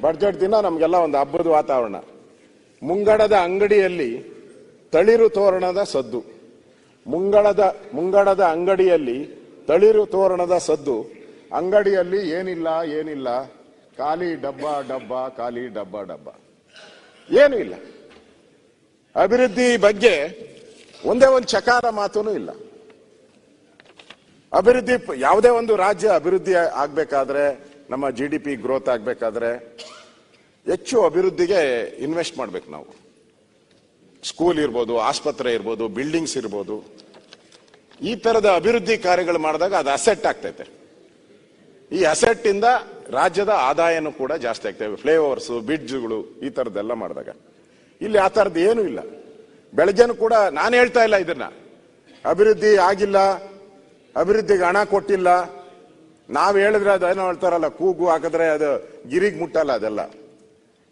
Budget ದಿನ ನಮಗೆಲ್ಲ ಒಂದು ಹಬ್ಬದ ವಾತಾವರಣ. ಮುಂಗಡದ ಅಂಗಡಿಯಲ್ಲಿ ತಳಿರು ತೋರಣದ ಸದ್ದು. ಮುಂಗಡದ ಮುಂಗಡದ ಅಂಗಡಿಯಲ್ಲಿ ತಳಿರು ತೋರಣದ ಸದ್ದು. ಅಂಗಡಿಯಲ್ಲಿ ಏನಿಲ್ಲ ಏನಿಲ್ಲ. ಖಾಲಿ ಡಬ್ಬ ಡಬ್ಬ, ಖಾಲಿ ಡಬ್ಬ ಡಬ್ಬ. ಏನು ಇಲ್ಲ. ಅಭಿವೃದ್ಧಿ ಬಗ್ಗೆ ಒಂದೇ ಒಂದು ಚಕಾರ ಮಾತೂ ಇಲ್ಲ. ಅಭಿವೃದ್ಧಿ, ಯಾವುದೇ ಒಂದು ರಾಜ್ಯ ಅಭಿವೃದ್ಧಿ ಆಗ್ಬೇಕಾದ್ರೆ, ನಮ್ಮ ಜಿ ಡಿ ಪಿ ಗ್ರೋತ್ ಆಗ್ಬೇಕಾದ್ರೆ ಹೆಚ್ಚು ಅಭಿವೃದ್ಧಿಗೆ ಇನ್ವೆಸ್ಟ್ ಮಾಡ್ಬೇಕು ನಾವು. ಸ್ಕೂಲ್ ಇರ್ಬೋದು, ಆಸ್ಪತ್ರೆ ಇರ್ಬೋದು ಬಿಲ್ಡಿಂಗ್ಸ್ ಇರ್ಬೋದು. ಈ ತರದ ಅಭಿವೃದ್ಧಿ ಕಾರ್ಯಗಳು ಮಾಡಿದಾಗ ಅದು ಅಸೆಟ್ ಆಗ್ತೈತೆ. ಈ ಅಸೆಟ್ ಇಂದ ರಾಜ್ಯದ ಆದಾಯನೂ ಕೂಡ ಜಾಸ್ತಿ ಆಗ್ತವೆ ಫ್ಲೇವರ್ಸ್ ಬ್ರಿಡ್ಜ್ಗಳು ಈ ಥರದ್ದೆಲ್ಲ ಮಾಡಿದಾಗ. ಇಲ್ಲಿ ಆ ತರದ್ದು ಏನೂ ಇಲ್ಲ. ಬೆಳಗ್ಗೆನೂ ಕೂಡ ನಾನು ಹೇಳ್ತಾ ಇಲ್ಲ ಇದನ್ನ. ಅಭಿವೃದ್ಧಿ ಆಗಿಲ್ಲ, ಅಭಿವೃದ್ಧಿಗೆ ಹಣ ಕೊಟ್ಟಿಲ್ಲ. ನಾವು ಹೇಳಿದ್ರೆ ಅದೇನೋ ಹೇಳ್ತಾರಲ್ಲ, ಕೂಗು ಹಾಕಿದ್ರೆ ಅದು ಗಿರಿಗೆ ಮುಟ್ಟಲ್ಲ ಅದೆಲ್ಲ.